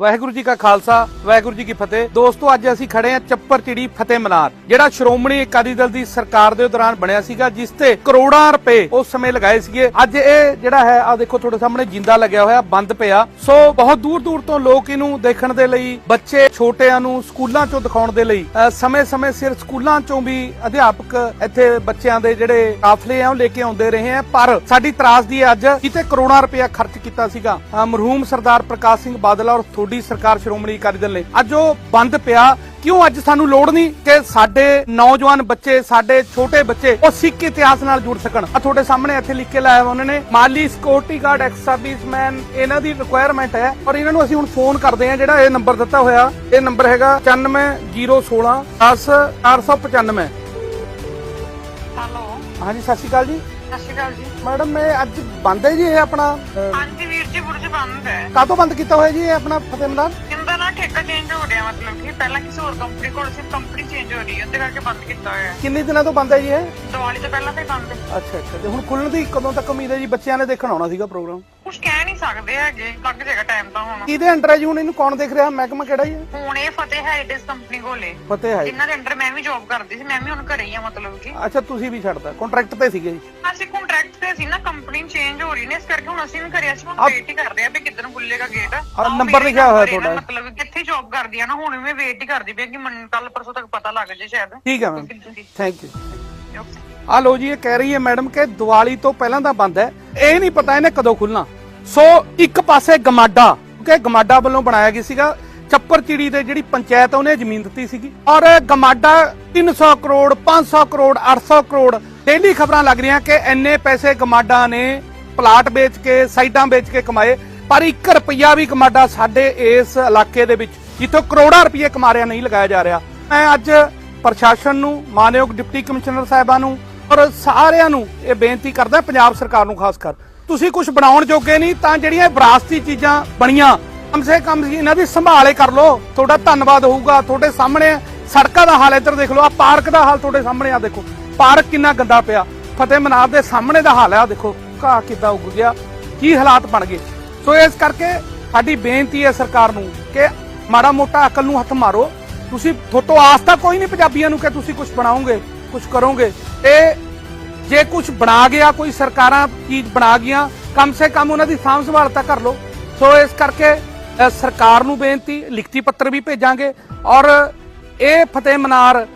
ਵਾਹਿਗੁਰੂ ਜੀ ਕਾ ਖਾਲਸਾ, ਵਾਹਿਗੁਰੂ ਜੀ ਕੀ ਫਤਿਹ। ਦੋਸਤੋ, ਅੱਜ ਅਸੀਂ ਖੜੇ ਹਾਂ ਚੱਪਰ ਚਿੜੀ ਫਤਿਹ ਮਨਾਰ, ਜਿਹੜਾ ਸ਼੍ਰੋਮਣੀ ਅਕਾਲੀ ਦਲ ਦੀ ਸਰਕਾਰ ਦੇ ਦੌਰਾਨ ਬਣਿਆ ਸੀਗਾ, ਜਿਸ ਤੇ ਕਰੋੜਾਂ ਰੁਪਏ ਉਸ ਸਮੇਂ ਲਗਾਏ ਸੀਗੇ। ਅੱਜ ਇਹ ਜਿਹੜਾ ਹੈ ਆ ਦੇਖੋ ਤੁਹਾਡੇ ਸਾਹਮਣੇ ਜਿੰਦਾ ਲੱਗਿਆ ਹੋਇਆ, ਬੰਦ ਪਿਆ। ਸੋ ਬਹੁਤ ਦੂਰ ਦੂਰ ਤੋਂ ਲੋਕ ਇਹਨੂੰ ਦੇਖਣ ਦੇ ਲਈ, ਬੱਚੇ ਛੋਟਿਆਂ ਨੂੰ ਸਕੂਲਾਂ ਚੋਂ ਦਿਖਾਉਣ ਦੇ ਲਈ ਸਮੇਂ-ਸਮੇਂ ਸਿਰ ਸਕੂਲਾਂ ਚੋਂ ਵੀ ਅਧਿਆਪਕ ਇੱਥੇ ਬੱਚਿਆਂ ਦੇ ਜਿਹੜੇ ਕਾਫਲੇ ਆ, ਉਹ ਲੈ ਕੇ ਆਉਂਦੇ ਰਹੇ ਆ। ਪਰ ਸਾਡੀ ਤਰਾਸਦੀ ਹੈ ਅੱਜ ਕਿਤੇ ਕਰੋੜਾਂ ਰੁਪਇਆ ਖਰਚ ਕੀਤਾ ਸੀਗਾ। ਮਰਹੂਮ ਸਰਦਾਰ ਪ੍ਰਕਾਸ਼ ਸਿੰਘ ਬਾਦਲ ਔਰ ਤੁਹਾਡੀ ਸਰਕਾਰ ਸ਼੍ਰੋਮਣੀ ਅਕਾਲੀ ਦਲ ਨੇ। ਅੱਜ ਉਹ ਬੰਦ ਪਿਆ। ਕਿਉਂ ਅੱਜ ਸਾਨੂੰ ਲੋੜ ਨਹੀਂ ਕਿ ਸਾਡੇ ਨੌਜਵਾਨ ਬੱਚੇ ਸਾਡੇ ਛੋਟੇ ਬੱਚੇ ਉਹ ਸਿੱਖ ਇਤਿਹਾਸ ਨਾਲ ਜੁੜ ਸਕਣ। ਆ ਤੁਹਾਡੇ ਸਾਹਮਣੇ ਇੱਥੇ ਲਿਖ ਕੇ ਲਾਇਆ ਉਹਨਾਂ ਨੇ ਮਾਲੀ ਸਿਕਿਉਰਿਟੀ ਗਾਰਡ ਐਕਸ ਸਰਵਿਸਮੈਨ ਇਹਨਾਂ ਦੀ ਰਿਕੁਆਇਰਮੈਂਟ ਹੈ। ਔਰ ਇਹਨਾਂ ਨੂੰ ਅਸੀਂ ਹੁਣ ਫੋਨ ਕਰਦੇ ਹਾਂ ਜਿਹੜਾ ਇਹ ਨੰਬਰ ਦਿੱਤਾ ਹੋਇਆ। ਇਹ ਨੰਬਰ ਹੈਗਾ 95016 10495 ਹੈਲੋ ਹਾਂਜੀ ਸਤਿ ਸ਼੍ਰੀ ਅਕਾਲ ਜੀ। ਸਤਿ ਸ਼੍ਰੀ ਅਕਾਲ ਜੀ। ਮੈਡਮ ਇਹ ਅੱਜ ਬੰਦ ਹੈ ਜੀ ਇਹ ਆਪਣਾ? ਹਾਂਜੀ ਵੀਰ ਜੀ ਬੁਰਜ ਬੰਦ ਹੈ। ਕਾਹਤੋਂ ਬੰਦ ਕੀਤਾ ਹੋਇਆ ਜੀ ਇਹ ਆਪਣਾ ਫਤਿਹ ਕਿੰਦਾ ਨਾ ਠੇਕਾ ਚੇਂਜ ਹੋ ਰਿਹਾ ਮਤਲਬ ਕਿ ਪਹਿਲਾਂ ਕਿਸੇ ਹੋਰ ਕੰਪਨੀ ਕੋਲ ਸੀ ਕੰਪਨੀ ਚੇਂਜ ਹੋ ਰਹੀ ਹੈ ਉਹਦੇ ਕਰਕੇ ਬੰਦ ਕੀਤਾ ਹੋਇਆ। ਹੈ ਕਿੰਨੇ ਦਿਨਾਂ ਤੋਂ ਬੰਦ ਹੈ ਜੀ ਇਹ? ਦੀਵਾਲੀ ਤੋਂ ਪਹਿਲਾਂ ਤੇ ਬੰਦ ਹੈ। ਅੱਛਾ ਅੱਛਾ ਤੇ ਹੁਣ ਖੁੱਲਣ ਦੀ ਕਦੋਂ ਤੱਕ ਉਮੀਦ ਹੈ ਜੀ? ਬੱਚਿਆਂ ਨੇ ਦੇਖਣ ਆਉਣਾ ਸੀਗਾ ਪ੍ਰੋਗਰਾਮ। ਕੁਝ ਕਹਿ ਨਹੀਂ ਸਕਦੇ ਹੈਗੇ ਲੱਗ ਜਾਏਗਾ ਟਾਈਮ ਤਾਂ ਹੁਣ। ਕਿਹਦੇ ਅੰਡਰ ਹੈ ਜੀ? ਹੁਣ ਇਹਨੂੰ ਕੌਣ ਦੇਖ ਰਿਹਾ? ਮਹਿਕਮਾ ਕਿਹੜਾ ਜੀ? ਹੈ? ਹੁਣ ਇਹ ਫਤਿਹ ਹੈਰੀਟੇਜ ਕੰਪਨੀ ਕੋਲੇ ਫਤਿਹ ਹੈ। ਇਹਨਾਂ ਦੇ ਅੰਡਰ ਮੈਂ ਵੀ ਜੌਬ ਕਰਦੀ ਸੀ ਮੈਂ ਵੀ ਹੁਣ ਘਰੇ ਹੀ ਆ ਮਤਲਬ ਕਿ। ਅੱਛਾ ਤੁਸੀਂ ਵੀ ਛੱਡਤਾ। ਕੰਟਰੈਕਟ ਤੇ ਸੀਗੇ ਜੀ? ਅਸੀਂ ਕੰਟਰੈਕਟ ਤੇ ਸੀ ਨਾ ਕੰਪਨੀ ਚੇਂਜ ਹੋ ਰਹੀ ਨੇ ਇਸ ਕਰਕੇ ਹੁਣ ਅਸੀਂ ਵੀ ਘਰੇ ਅਸੀਂ ਹੁਣ ਆਪ- ਵੇਟ ਹੀ ਕਰਦੇ ਆ ਵੀ ਕਿੱਦਣ ਖੁੱਲੇਗਾ ਗੇਟ ਔਰ number ਲਿਖਿਆ ਹੋਇਆ ਤੁਹਾਡਾ। ਮਤਲਬ ਕਿ ਕਿੱਥੇ ਜੌਬ ਕਰਦੀ ਆ ਨਾ ਹੁਣ ਮੈਂ ਵੇਟ ਹੀ ਕਰਦੀ ਪਈ ਕਿ ਕੱਲ ਪਰਸੋਂ ਤੱਕ ਪਤਾ ਲੱਗ ਜੇ ਸ਼ਾਇਦ। ਠੀਕ ਹੈ ਮੈਮ ਥੈਂਕ ਯੂ ਆ ਲੋ ਜੀ ਇਹ ਕਹਿ ਰਹੀ ਹੈ ਮੈਡਮ ਕਿ ਦੀਵਾਲੀ ਤੋਂ ਪਹਿਲਾਂ ਦਾ ਬੰਦ ਹੈ। ਇਹ ਨਹੀਂ ਪਤਾ ਇਹਨੇ ਕਦੋਂ ਖੁੱਲਣਾ ਸੋ ਇੱਕ ਪਾਸੇ ਗਮਾਡਾ ਕਿ ਗਮਾਡਾ ਵੱਲੋਂ ਬਣਾਇਆ ਗਿਆ ਸੀਗਾ। ਚੱਪਰ ਚਿੜੀ ਦੇ ਜਿਹੜੀ ਪੰਚਾਇਤ ਉਹਨੇ ਜ਼ਮੀਨ ਦਿੱਤੀ ਸੀਗੀ। ਔਰ ਗਮਾਡਾ 300 ਕਰੋੜ 500 ਕਰੋੜ 800 ਕਰੋੜ ਡੇਲੀ ਖਬਰਾਂ ਲੱਗ ਰਹੀਆਂ ਕਿ ਇੰਨੇ ਪੈਸੇ ਗਮਾਡਾ ਨੇ ਪਲਾਟ ਵੇਚ ਕੇ, ਸਾਈਡਾਂ ਵੇਚ ਕੇ ਕਮਾਏ। ਪਰ 1 ਰੁਪਿਆ ਵੀ ਗਮਾਡਾ ਸਾਡੇ ਇਸ ਇਲਾਕੇ ਦੇ ਵਿੱਚ, ਜਿੱਥੋਂ ਕਰੋੜਾਂ ਰੁਪਏ ਕਮਾ ਰਿਆ ਨਹੀਂ ਲਗਾਇਆ ਜਾ ਰਿਹਾ। ਮੈਂ ਅੱਜ ਪ੍ਰਸ਼ਾਸਨ ਨੂੰ, ਮਾਨਯੋਗ ਡਿਪਟੀ ਕਮਿਸ਼ਨਰ ਸਾਹਿਬਾਂ ਨੂੰ ਔਰ ਸਾਰਿਆਂ ਨੂੰ ਇਹ ਬੇਨਤੀ ਕਰਦਾ, ਪੰਜਾਬ ਸਰਕਾਰ ਨੂੰ ਖਾਸ ਕਰ। ਤੁਸੀਂ ਕੁਝ ਬਣਾਉਣ ਜੋਗੇ ਨਹੀਂ, ਤਾਂ ਜਿਹੜੀਆਂ ਇਹ ਵਿਰਾਸਤੀ ਚੀਜ਼ਾਂ ਬਣੀਆਂ, ਕਮ ਸੇ ਕਮ ਇਹਨਾਂ ਦੀ ਸੰਭਾਲੇ ਕਰ ਲਓ। ਤੁਹਾਡਾ ਧੰਨਵਾਦ ਹੋਊਗਾ, ਤੁਹਾਡੇ ਸਾਹਮਣੇ ਸੜਕਾਂ ਦਾ ਹਾਲ ਇੱਧਰ ਦੇਖ ਲਓ ਆ ਪਾਰਕ ਦਾ ਹਾਲ ਤੁਹਾਡੇ ਸਾਹਮਣੇ ਆ ਦੇਖੋ। ਪਾਰਕ ਕਿੰਨਾ ਗੰਦਾ ਪਿਆ। ਫਤਿਹ ਮਨਾਰ ਦੇ ਸਾਹਮਣੇ ਦਾ ਹਾਲ ਆ, ਦੇਖੋ, ਘਾਹ ਕਿੱਦਾਂ ਉੱਗ ਗਿਆ, ਕੀ ਹਾਲਾਤ ਬਣ ਗਏ। ਸੋ ਇਸ ਕਰਕੇ ਸਾਡੀ ਬੇਨਤੀ ਹੈ ਸਰਕਾਰ ਨੂੰ ਕਿ ਮਾੜਾ ਮੋਟਾ ਅਕਲ ਨੂੰ ਹੱਥ ਮਾਰੋ। ਤੁਸੀਂ ਥੋਤੋਂ ਆਸ ਤਾਂ ਕੋਈ ਨਹੀਂ ਪੰਜਾਬੀਆਂ ਨੂੰ ਕਿ ਤੁਸੀਂ ਕੁਝ ਬਣਾਓਗੇ ਕੁਝ ਕਰੋਗੇ। ਤੇ ਜੇ ਕੁਝ ਬਣਾ ਗਿਆ, ਕੋਈ ਸਰਕਾਰਾਂ ਚੀਜ਼ ਬਣਾ ਗਈਆਂ, ਕਮ ਸੇ ਕਮ ਉਹਨਾਂ ਦੀ ਸਾਂਭ ਸੰਭਾਲ ਤਾਂ ਕਰ ਲਓ। ਸੋ ਇਸ ਕਰਕੇ ਸਰਕਾਰ ਨੂੰ ਬੇਨਤੀ, ਲਿਖਤੀ ਪੱਤਰ ਵੀ ਭੇਜਾਂਗੇ ਔਰ ਇਹ ਫਤਿਹ ਮਨਾਰ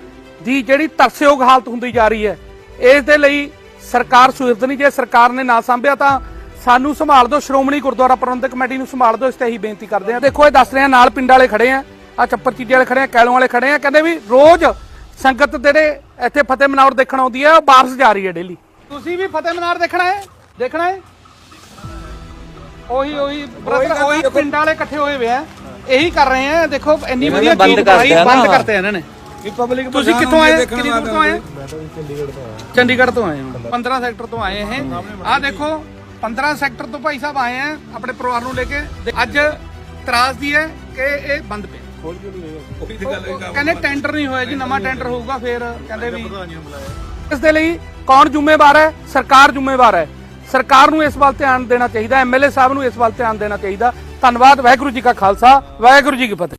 ਦੀ ਜਿਹੜੀ ਤਰਸਯੋਗ ਹਾਲਤ ਹੁੰਦੀ ਜਾ ਰਹੀ ਹੈ, ਇਸ ਦੇ ਲਈ ਸਰਕਾਰ ਸੁਹਿਰਦ ਨਹੀਂ। ਜੇ ਸਰਕਾਰ ਨੇ ਨਾ ਸੰਭਿਆ ਤਾਂ ਸਾਨੂੰ ਸੰਭਾਲ ਦਿਓ। ਸ਼੍ਰੋਮਣੀ ਗੁਰਦੁਆਰਾ ਪ੍ਰਬੰਧਕ ਕਮੇਟੀ ਨੂੰ ਸੰਭਾਲ ਦਿਓ, ਇਸ ਤੇ ਹੀ ਬੇਨਤੀ ਕਰਦੇ ਆ ਦੇਖੋ, ਇਹ ਦੱਸ ਰਹੇ ਆ ਨਾਲ ਪਿੰਡ ਵਾਲੇ ਖੜੇ ਆ ਆ ਚੱਪਰ ਚੀਜੇ ਵਾਲੇ ਖੜੇ ਆ, ਕੈਲੋਂ ਵਾਲੇ ਖੜੇ ਆ, ਕਹਿੰਦੇ ਵੀ ਰੋਜ਼ ਸੰਗਤ ਜਿਹੜੇ ਇੱਥੇ ਫਤਿਹ ਮਨਾਰ ਦੇਖਣ ਆਉਂਦੀ ਹੈ ਉਹ ਵਾਪਸ ਜਾ ਰਹੀ ਹੈ ਡੇਲੀ ਤੁਸੀਂ ਵੀ ਫਤਿਹ ਮਨਾਰ ਦੇਖਣਾ ਹੈ? ਦੇਖਣਾ ਹੈ? ਉਹੀ ਉਹੀ ਬ੍ਰਦਰ ਉਹੀ ਪਿੰਡ ਵਾਲੇ ਇਕੱਠੇ ਹੋਏ ਹੋਏ ਆ। ਇਹੀ ਕਰ ਰਹੇ ਆ ਦੇਖੋ ਇੰਨੀ ਇਹਨਾਂ ਵਧੀਆ ਨੇ ਬੰਦ ਚੀਜ਼ ਬਣਾਈ, ਕਰਤੇ ਆ ਨਾ। ਬੰਦ ਕਰਤੇ ਆ ਇਹਨਾਂ ਨੇ। ਵੀ ਪਬਲਿਕ ਤੁਸੀਂ ਕਿੱਥੋਂ ਆਏ? ਕਿੰਨੀ ਦੂਰ ਤੋਂ ਆਏ? ਚੰਡੀਗੜ੍ਹ ਤੋਂ ਆਏ ਹੋ। 15 ਸੈਕਟਰ ਤੋਂ ਆਏ ਇਹ। ਆਹ ਦੇਖੋ 15 ਸੈਕਟਰ ਤੋਂ ਭਾਈ ਸਾਹਿਬ ਆਏ ਆ ਆਪਣੇ ਪਰਿਵਾਰ ਨੂੰ ਲੈ ਕੇ। ਅੱਜ ਤਰਾਸਦੀ ਹੈ ਕਿ ਇਹ ਬੰਦ ਪਿਆ। ਉਹ ਕਹਿੰਦੇ ਟੈਂਡਰ ਨਹੀਂ ਹੋਇਆ ਜੀ ਨਵਾਂ ਟੈਂਡਰ ਹੋਊਗਾ ਫਿਰ ਕਹਿੰਦੇ ਵੀ ਇਸ ਦੇ ਲਈ ਕੌਣ ਜ਼ਿੰਮੇਵਾਰ ਹੈ? ਸਰਕਾਰ ਜ਼ਿੰਮੇਵਾਰ ਹੈ। ਸਰਕਾਰ ਨੂੰ ਇਸ ਵੱਲ ਧਿਆਨ ਦੇਣਾ ਚਾਹੀਦਾ ਐਮਐਲਏ ਸਾਹਿਬ ਨੂੰ ਇਸ ਵੱਲ ਧਿਆਨ ਦੇਣਾ ਚਾਹੀਦਾ। ਧੰਨਵਾਦ ਵਾਹਿਗੁਰੂ ਜੀ ਕਾ ਖਾਲਸਾ ਵਾਹਿਗੁਰੂ ਜੀ ਕੀ ਫਤਿਹ।